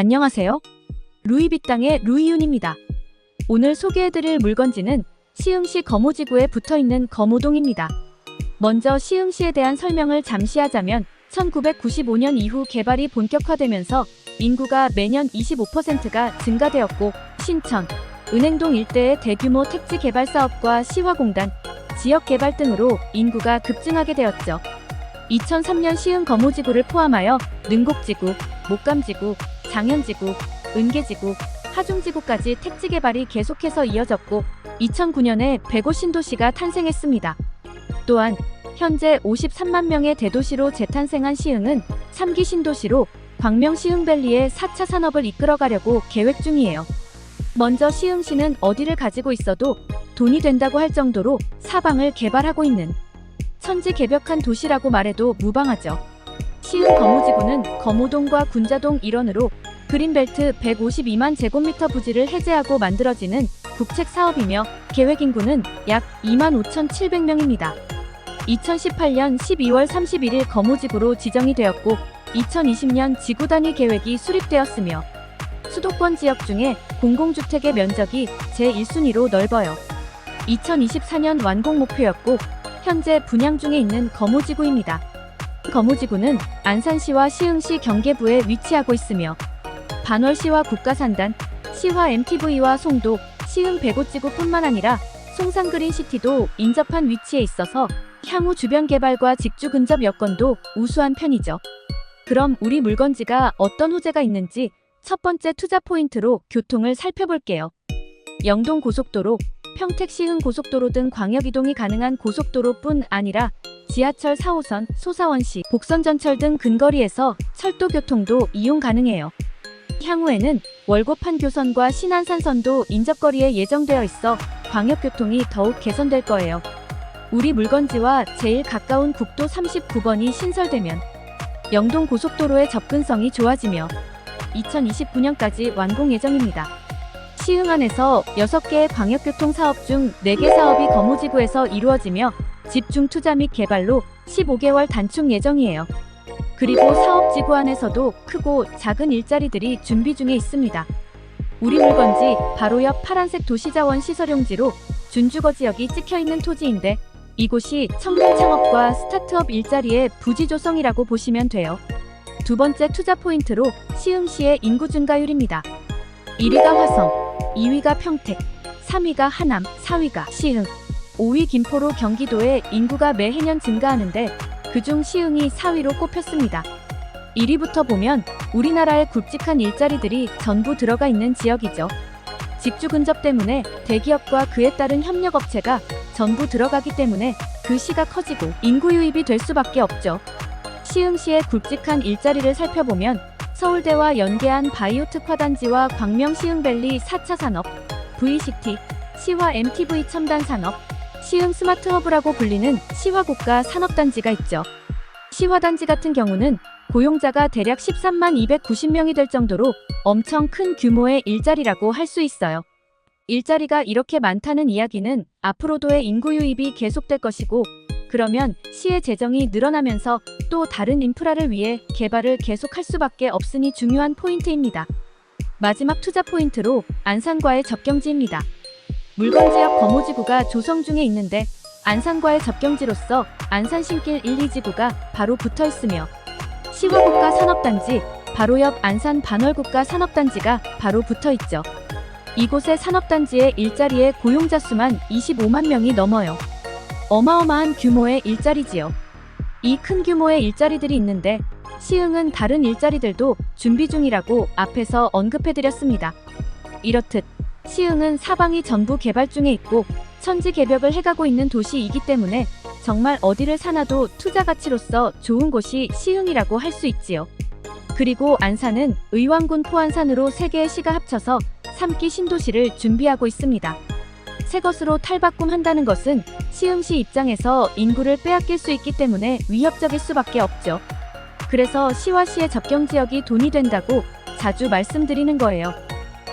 안녕하세요. 루이비땅의 루이윤입니다. 오늘 소개해드릴 물건지는 시흥시 거모지구에 붙어있는 거모동입니다. 먼저 시흥시에 대한 설명을 잠시 하자면 1995년 이후 개발이 본격화되면서 인구가 매년 25%가 증가되었고 신천, 은행동 일대의 대규모 택지 개발 사업과 시화공단, 지역 개발 등으로 인구가 급증하게 되었죠. 2003년 시흥 거모지구를 포함하여 능곡지구, 목감지구, 장현지구, 은계지구, 하중지구까지 택지 개발이 계속해서 이어졌고 2009년에 105 신도시가 탄생했습니다. 또한 현재 53만 명의 대도시로 재탄생한 시흥은 3기 신도시로 광명 시흥밸리의 4차 산업을 이끌어가려고 계획 중이에요. 먼저 시흥시는 어디를 가지고 있어도 돈이 된다고 할 정도로 사방을 개발하고 있는 천지 개벽한 도시라고 말해도 무방하죠. 시흥 거모지구는 거모동과 군자동 일원으로 그린벨트 152만 제곱미터 부지를 해제하고 만들어지는 국책 사업이며 계획 인구는 약 2만 5,700명입니다. 2018년 12월 31일 거모지구로 지정이 되었고 2020년 지구 단위 계획이 수립되었으며 수도권 지역 중에 공공주택의 면적이 제1순위로 넓어요. 2024년 완공 목표였고 현재 분양 중에 있는 거모지구입니다. 거모지구는 안산시와 시흥시 경계부에 위치하고 있으며 반월시와 국가산단, 시화 MTV와 송도, 시흥 배고지구뿐만 아니라 송산그린시티도 인접한 위치에 있어서 향후 주변 개발과 직주 근접 여건도 우수한 편이죠. 그럼 우리 물건지가 어떤 호재가 있는지 첫 번째 투자 포인트로 교통을 살펴볼게요. 영동 고속도로, 평택 시흥 고속도로 등 광역 이동이 가능한 고속도로뿐 아니라 지하철 4호선, 소사원시, 복선전철 등 근거리에서 철도 교통도 이용 가능해요. 향후에는 월곡판 교선과 신안산선도 인접거리에 예정되어 있어 광역교통이 더욱 개선될 거예요. 우리 물건지와 제일 가까운 국도 39번이 신설되면 영동 고속도로의 접근성이 좋아지며 2029년까지 완공 예정입니다. 시흥안에서 6개의 광역교통 사업 중 4개 사업이 거무지구에서 이루어지며 집중 투자 및 개발로 15개월 단축 예정이에요. 그리고 사업지구 안에서도 크고 작은 일자리들이 준비 중에 있습니다. 우리 물건지 바로 옆 파란색 도시자원 시설용지로 준주거 지역이 찍혀 있는 토지인데 이곳이 청년 창업과 스타트업 일자리의 부지 조성이라고 보시면 돼요. 두 번째 투자 포인트로 시흥시의 인구 증가율입니다. 1위가 화성, 2위가 평택, 3위가 하남, 4위가 시흥, 5위 김포로 경기도의 인구가 매해년 증가하는데 그중 시흥이 4위로 꼽혔습니다. 1위부터 보면 우리나라의 굵직한 일자리들이 전부 들어가 있는 지역이죠. 직주 근접 때문에 대기업과 그에 따른 협력업체가 전부 들어가기 때문에 그 시가 커지고 인구 유입이 될 수밖에 없죠. 시흥시의 굵직한 일자리를 살펴보면 서울대와 연계한 바이오 특화단지와 광명 시흥밸리 4차 산업, VCT, 시화 MTV 첨단 산업, 시흥 스마트 허브라고 불리는 시화국가 산업단지가 있죠. 시화단지 같은 경우는 고용자가 대략 13만 290명이 될 정도로 엄청 큰 규모의 일자리라고 할 수 있어요. 일자리가 이렇게 많다는 이야기는 앞으로도의 인구 유입이 계속될 것이고, 그러면 시의 재정이 늘어나면서 또 다른 인프라를 위해 개발을 계속할 수밖에 없으니 중요한 포인트입니다. 마지막 투자 포인트로 안산과의 접경지입니다. 물건지역 거모지구가 조성 중에 있는데 안산과의 접경지로서 안산신길 1, 2지구가 바로 붙어 있으며 시화국가 산업단지 바로 옆 안산 반월국가 산업단지가 바로 붙어 있죠. 이곳의 산업단지의 일자리의 고용자 수만 25만 명이 넘어요. 어마어마한 규모의 일자리지요. 이 큰 규모의 일자리들이 있는데 시흥은 다른 일자리들도 준비 중이라고 앞에서 언급해드렸습니다. 이렇듯 시흥은 사방이 전부 개발 중에 있고 천지 개벽을 해가고 있는 도시이기 때문에 정말 어디를 사놔도 투자 가치로서 좋은 곳이 시흥이라고 할 수 있지요. 그리고 안산은 의왕군 포안산으로 세 개의 시가 합쳐서 3기 신도시를 준비하고 있습니다. 새 것으로 탈바꿈한다는 것은 시흥시 입장에서 인구를 빼앗길 수 있기 때문에 위협적일 수밖에 없죠. 그래서 시와 시의 접경 지역이 돈이 된다고 자주 말씀드리는 거예요.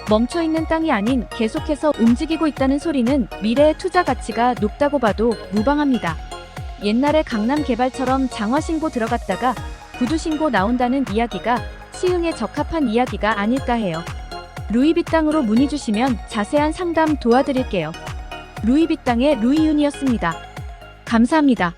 멈춰 있는 땅이 아닌 계속해서 움직이고 있다는 소리는 미래의 투자 가치가 높다고 봐도 무방합니다. 옛날에 강남 개발처럼 장화 신고 들어갔다가 구두 신고 나온다는 이야기가 시흥에 적합한 이야기가 아닐까 해요. 루이비땅으로 문의 주시면 자세한 상담 도와드릴게요. 루이비땅의 루이윤이었습니다. 감사합니다.